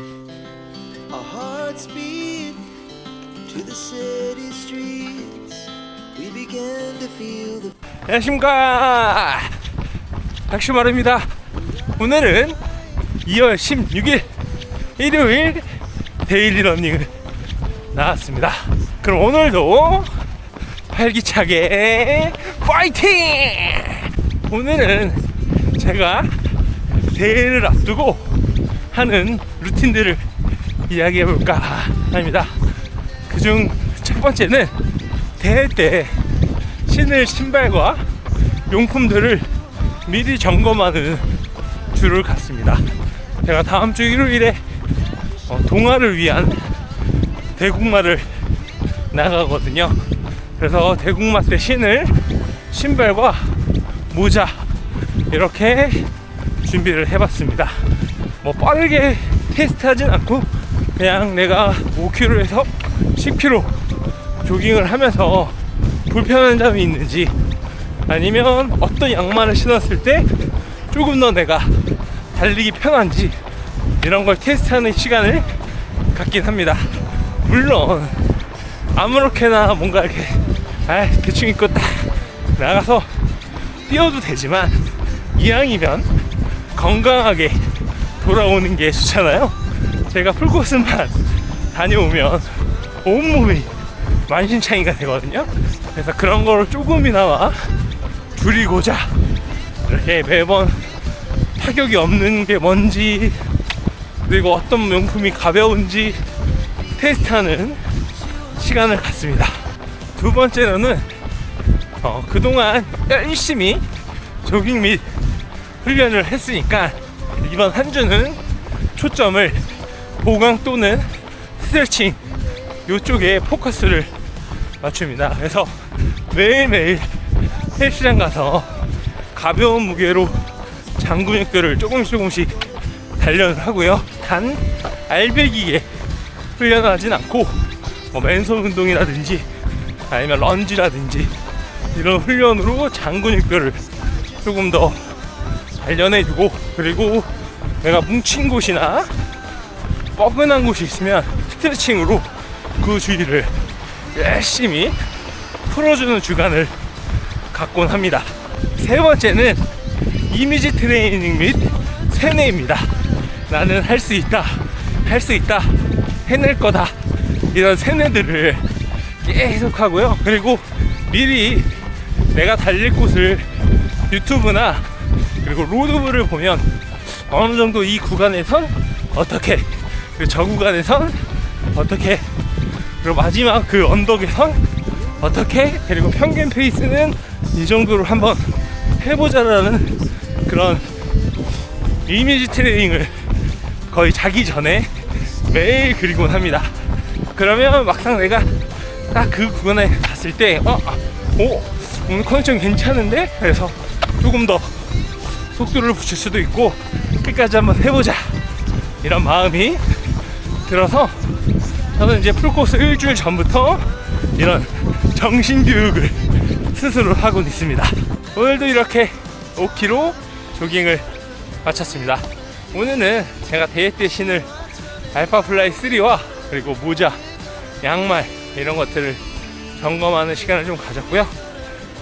Our hearts beat to the city streets. We began to feel the 안녕하십니까. 박슈마루입니다. 오늘은 2월 16일 일요일 데일리 러닝을 나왔습니다. 그럼 오늘도 활기차게 파이팅! 오늘은 제가 대회를 앞두고 하는 루틴들을 이야기해 볼까 합니다 그중 첫 번째는 대회 때 신을 신발과 용품들을 미리 점검하는 주를 갔습니다. 제가 다음 주 일요일에 어, 동아를 위한 대국마를 나가거든요. 그래서 대국마 때 신을 신발과 모자 이렇게 준비를 해봤습니다. 뭐 빠르게 테스트 하진 않고 그냥 내가 5km에서 10km 조깅을 하면서 불편한 점이 있는지 아니면 어떤 양말을 신었을 때 조금 더 내가 달리기 편한지 이런 걸 테스트하는 시간을 갖긴 합니다. 물론 아무렇게나 뭔가 이렇게 아 대충 입고 딱 나가서 뛰어도 되지만 이왕이면 건강하게 돌아오는 게 좋잖아요. 제가 풀코스만 다녀오면 온몸이 만신창이가 되거든요. 그래서 그런 거를 조금이나마 줄이고자 이렇게 매번 타격이 없는 게 뭔지 그리고 어떤 명품이 가벼운지 테스트하는 시간을 갖습니다. 두 번째로는 어, 그동안 열심히 조깅 및 훈련을 했으니까 이번 한 주는 초점을 보강 또는 스트레칭 요쪽에 포커스를 맞춥니다. 그래서 매일매일 헬스장 가서 가벼운 무게로 장근육들을 조금씩 조금씩 단련을 하고요. 단 알배기에 훈련하진 않고 뭐 맨손 운동이라든지 아니면 런지라든지 이런 훈련으로 장근육들을 조금 더 단련해주고 그리고 내가 뭉친 곳이나 뻐근한 곳이 있으면 스트레칭으로 그 주위를 열심히 풀어주는 주간을 갖곤 합니다. 세 번째는 이미지 트레이닝 및 세뇌입니다. 나는 할 수 있다, 할 수 있다, 해낼 거다. 이런 세뇌들을 계속 하고요. 그리고 미리 내가 달릴 곳을 유튜브나 그리고 로드북을 보면 어느 정도 이 구간에선 어떻게 그리고 저 구간에선 어떻게 그리고 마지막 그 언덕에선 어떻게 그리고 평균 페이스는 이 정도로 한번 해보자라는 그런 이미지 트레이닝을 거의 자기 전에 매일 그리곤 합니다. 그러면 막상 내가 딱 그 구간에 갔을 때, 어, 아, 오, 오늘 컨디션 괜찮은데? 그래서 조금 더 속도를 붙일 수도 있고, 끝까지 한번 해보자. 이런 마음이 들어서 저는 이제 풀코스 일주일 전부터 이런 정신교육을 스스로 하고 있습니다. 오늘도 이렇게 5km 조깅을 마쳤습니다. 오늘은 제가 대회 때 신을 알파플라이 3와 그리고 모자, 양말 이런 것들을 점검하는 시간을 좀 가졌고요.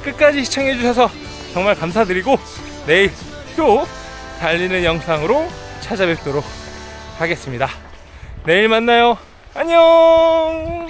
끝까지 시청해주셔서 정말 감사드리고 내일 또 달리는 영상으로 찾아뵙도록 하겠습니다. 내일 만나요. 안녕!